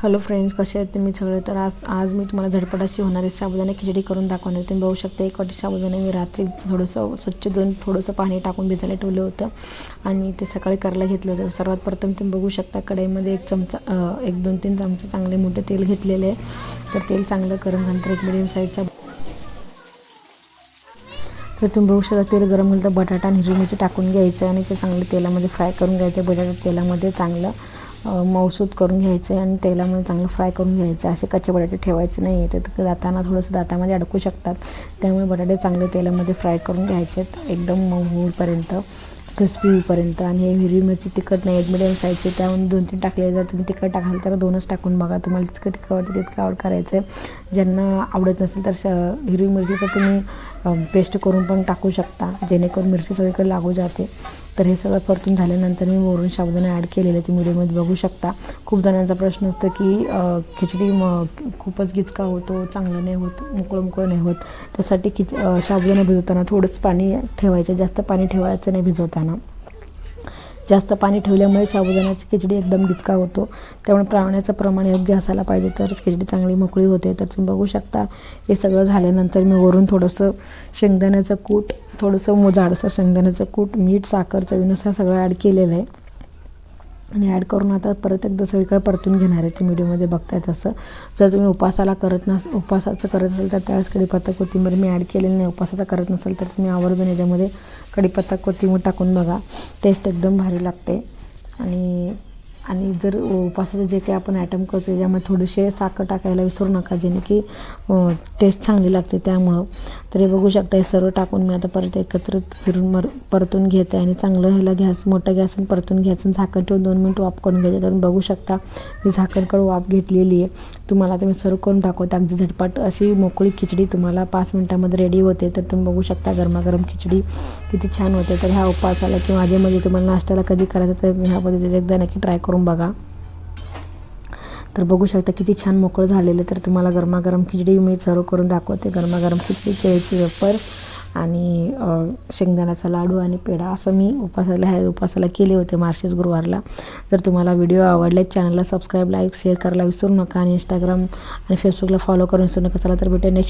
Hello friends कसे आहेत तुम्ही सगळे? तर आज आज मी तुम्हाला झटपटाशी होणारी साबुदाणे खिचडी करून दाखवणार तुम्ही बघू शकता एक वाटी साबुदाणे मी रात्री थोडंसं स्वच्छ धुवून थोडंसं पाणी टाकून भिजायला ठेवलं होतं. आणि ते सकाळी करायला घेतलं होतं. सर्वात प्रथम तुम्ही बघू शकता कढईमध्ये एक चमचा एक दोन तीन चमचे चांगले मोठे तेल घेतलेले आहे. तर तेल चांगलं करून नंतर एक मिडियम साईजचा तर तुम्ही बघू शकता तेल गरम होईल तर बटाटा आणि हिरवी मिरची टाकून घ्यायचं आणि ते चांगलं तेलामध्ये फ्राय करून घ्यायचं बटाटा तेलामध्ये चांगलं अ, मऊसूत करून घ्यायचं आहे आणि तेलामध्ये चांगलं फ्राय करून घ्यायचं. असे कच्चे बटाटे ठेवायचे नाही आहे ते दाताना थोडंसं दातामध्ये अडकू शकतात. त्यामुळे बटाटे चांगले तेलामध्ये फ्राय करून घ्यायचे. आहेत एकदम मऊ होईपर्यंत क्रिस्पी होईपर्यंत. आणि हे हिरवी मिरची तिखट नाही एक मिडियम साईजचे त्यामध्ये दोन तीन टाकले जर तुम्ही तिखट टाकाल तर दोनच टाकून बघा. तुम्हाला जितकं तिखट तितकं आवड करायचं आहे ज्यांना आवडत नसेल तर श हिरवी मिरचीचं तुम्ही पेस्ट करून पण टाकू शकता. जेणेकरून मिरची सगळीकडे लागू जाते. तर हे सगळं परतून झाल्यानंतर मी वरून साबुदाणा ॲड केलेले ते व्हिडिओमध्ये बघू शकता. खूप जणांचा प्रश्न असतो की खिचडी म खूपच गिचका होतो चांगलं नाही होत मोकळं मोकळं नाही होत. त्यासाठी खिच अ, भिजवताना थोडंच पाणी ठेवायचं. जास्त पाणी ठेवायचं नाही भिजवताना. जास्त पाणी ठेवल्यामुळे साबुदाण्याची खिचडी एकदम गिचका होतो. त्यामुळे प्राण्याचं प्रमाण योग्य असायला पाहिजे तरच खिचडी चांगली मोकळी होते. तर तुम्ही बघू शकता हे सगळं झाल्यानंतर मी वरून थोडंसं शेंगदाण्याचं कूट थोडंसं मो जाडसर शेंगदाण्याचं कूट मीठ साखर चवीनुसार सगळं ॲड केलेलं आहे. आणि ॲड करून आता परत एकदा सगळीकडे परतून घेणार आहे. ते व्हिडिओमध्ये बघताय तसं. जर तुम्ही उपासाला करत नस उपासाचं करत असेल तर त्यावेळेस कढीपत्ता कोथिंबीर मी ॲड केलेली नाही. उपासाचा करत नसेल तर तुम्ही आवर्जून याच्यामध्ये कढीपत्ता कोथिंबीर टाकून बघा. टेस्ट एकदम भारी लागते. आणि आणि जर उपासाचं जे काही आपण ॲटम करतो त्याच्यामध्ये थोडेसे साखर टाकायला विसरू नका जेणे की टेस्ट चांगली लागते त्यामुळं. तर हे बघू शकता हे सर्व टाकून मी आता परत एकत्रित फिरून मर परतून घेते आणि चांगलं ह्याला गॅस मोठा गॅसून परतून घ्यायचं आणि झाकण ठेवून दोन मिनटं वाफ करून घ्यायचं. तर बघू शकता मी झाकणकडे वाफ घेतलेली आहे. तुम्हाला आता मी सर्व करून दाखवते. अगदी झटपट अशी मोकळी खिचडी तुम्हाला पाच मिनटामध्ये रेडी होते. तर तुम्ही बघू शकता गरमागरम खिचडी किती छान होते. तर ह्या उपासाला किंवा आजेमध्ये तुम्हाला नाश्त्याला कधी करायचं तर ह्या पद्धतीने एकदा नक्की ट्राय करून बघा. तर बघू शकता किती छान मोकळं झालेलं तर तुम्हाला गरमागरम खिचडी मी सर्व करून दाखवते. गरमागरम खिचडी केळीची वेपर आणि शेंगदाण्याचा लाडू आणि पेढा असं मी उपासाला ह्या उपासाला केले होते मार्शेस गुरुवारला. जर तुम्हाला व्हिडिओ आवडले चॅनलला सबस्क्राईब लाईक शेअर करायला विसरू नका. आणि इंस्टाग्राम आणि फेसबुकला फॉलो करून विसरू नका. चला तर भेटूया नेक्स्ट